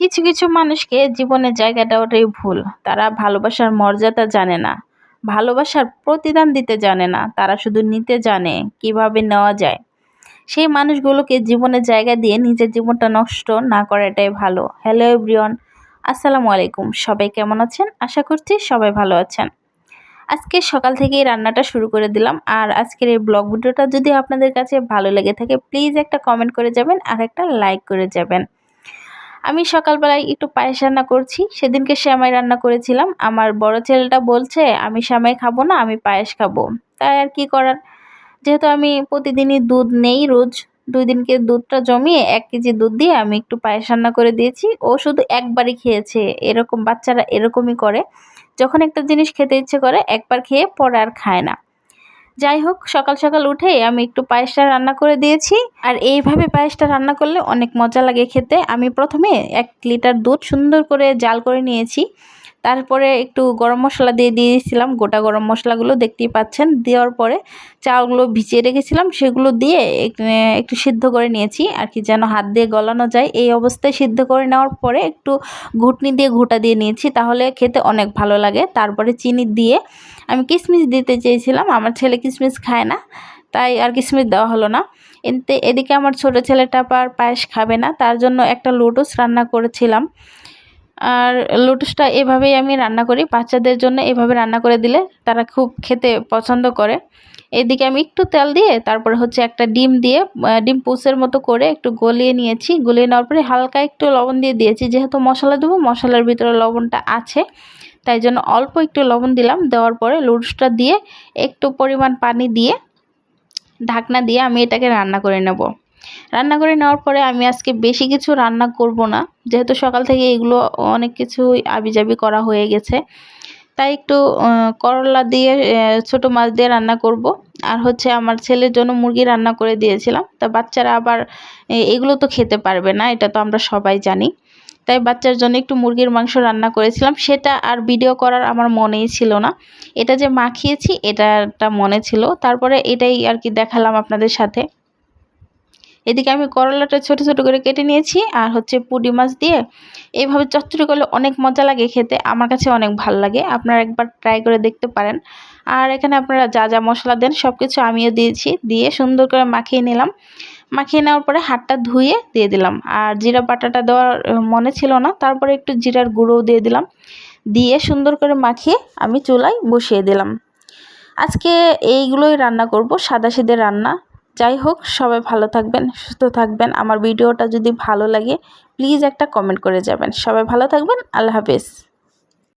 কিছু কিছু মানুষকে জীবনের জায়গাটা ওটাই ভুল। তারা ভালোবাসার মর্যাদা জানে না, ভালোবাসার প্রতিদান দিতে জানে না, তারা শুধু নিতে জানে কীভাবে নেওয়া যায়। সেই মানুষগুলোকে জীবনের জায়গা দিয়ে নিজের জীবনটা নষ্ট না করাটাই ভালো। হ্যালো এভরিওয়ান আসসালামু আলাইকুম। সবাই কেমন আছেন? আশা করছি সবাই ভালো আছেন। আজকে সকাল থেকেই রান্নাটা শুরু করে দিলাম। আর আজকের এই ব্লগ ভিডিওটা যদি আপনাদের কাছে ভালো লেগে থাকে প্লিজ একটা কমেন্ট করে যাবেন আর একটা লাইক করে যাবেন। আমি সকালবেলায় একটু পায়েস রান্না করছি। সেদিনকে শ্যামাই রান্না করেছিলাম। আমার বড় ছেলেটা বলছে, আমি শ্যামাই খাব না, আমি পায়েস খাব। তাই আর কি করার? যেহেতু আমি প্রতিদিনই দুধ নেই রোজ, দুই দিনকে দুধটা জমিয়ে এক কেজি দুধ দিয়ে আমি একটু পায়েস রান্না করে দিয়েছি। ও শুধু একবারই খেয়েছে, এরকম বাচ্চারা এরকমই করে। যখন একটা জিনিস খেতে ইচ্ছে করে, একবার খেয়ে পরে আর খায় না। যাই হোক, সকাল সকাল উঠে আমি একটু পায়েসটা রান্না করে দিয়েছি। আর এইভাবে পায়েসটা রান্না করলে অনেক মজা লাগে খেতে। আমি প্রথমে এক লিটার দুধ সুন্দর করে জাল করে নিয়েছি। তারপরে একটু গরম মশলা দিয়ে দিয়েছিলাম, গোটা গরম মশলাগুলো দেখতেই পাচ্ছেন। দেওয়ার পরে চাউলগুলো ভিজিয়ে রেখেছিলাম, সেগুলো দিয়ে একটু সিদ্ধ করে নিয়েছি। আর কি যেন হাত দিয়ে গলানো যায়, এই অবস্থায় সিদ্ধ করে নেওয়ার পরে একটু ঘুটনি দিয়ে ঘুটা দিয়ে নিয়েছি, তাহলে খেতে অনেক ভালো লাগে। তারপরে চিনি দিয়ে আমি কিশমিশ দিতে চেয়েছিলাম, আমার ছেলে কিশমিশ খায় না, তাই আর কিশমিশ দেওয়া হলো না। এতে, এদিকে আমার ছোট ছেলেটা আর পায়েস খাবে না, তার জন্য একটা লুডুস রান্না করেছিলাম। আর লুটুসটা এভাবেই আমি রান্না করি। বাচ্চাদের জন্য এভাবে রান্না করে দিলে তারা খুব খেতে পছন্দ করে। এদিকে আমি একটু তেল দিয়ে তারপরে হচ্ছে একটা ডিম দিয়ে ডিম পুষের মতো করে একটু গলিয়ে নিয়েছি। গলিয়ে নেওয়ার পরে হালকা একটু লবণ দিয়ে দিয়েছি। যেহেতু মশলা দেবো, মশলার ভিতরে লবণটা আছে। তাই জন্য অল্প একটু লবণ দিলাম। দেওয়ার পরে লুডুসটা দিয়ে একটু পরিমাণ পানি দিয়ে ঢাকনা দিয়ে আমি এটাকে রান্না করে নেব। রান্না করে নেওয়ার পরে আমি আজকে বেশি কিছু রান্না করব না। যেহেতু সকাল থেকে এগুলো অনেক কিছু আবিজাবি করা হয়ে গেছে। তাই একটু করলা দিয়ে ছোট মাছ দিয়ে রান্না করব। আর হচ্ছে আমার ছেলের জন্য মুরগি রান্না করে দিয়েছিলাম। তা বাচ্চারা আবার এগুলো তো খেতে পারবে না, এটা তো আমরা সবাই জানি। তাই বাচ্চার জন্য একটু মুরগির মাংস রান্না করেছিলাম। সেটা আর ভিডিও করার আমার মনেই ছিল না। এটা যে মাখিয়েছি এটা একটা মনে ছিল। তারপরে এটাই আর কি দেখালাম আপনাদের সাথে। এদিকে আমি করলাটা ছোট ছোট করে কেটে নিয়েছি, আর হচ্ছে পুডি মাছ দিয়ে এইভাবে চচ্চড়ি করলে অনেক মজা লাগে খেতে, আমার কাছে অনেক ভালো লাগে, আপনারা একবার ট্রাই করে দেখতে পারেন। আর এখানে আপনারা যা যা মশলা দেন সব কিছু আমিও দিয়েছি, দিয়ে সুন্দর করে মাখিয়ে নিলাম। মাখিয়ে নেওয়ার পরে হাতটা ধুয়ে দিয়ে দিলাম, আর জিরা বাটাটা দেওয়ার মনে ছিল না, তারপরে একটু জিরার গুঁড়োও দিয়ে দিলাম। দিয়ে সুন্দর করে মাখিয়ে আমি চুলায় বসিয়ে দিলাম। আজকে এইগুলোই রান্না করব, সাদা সিদে রান্না যাই হোক, সবাই ভালো থাকবেন, সুস্থ থাকবেন। আমার ভিডিওটা যদি ভালো লাগে প্লিজ একটা কমেন্ট করে যাবেন। সবাই ভালো থাকবেন, আল্লাহ হাফেজ।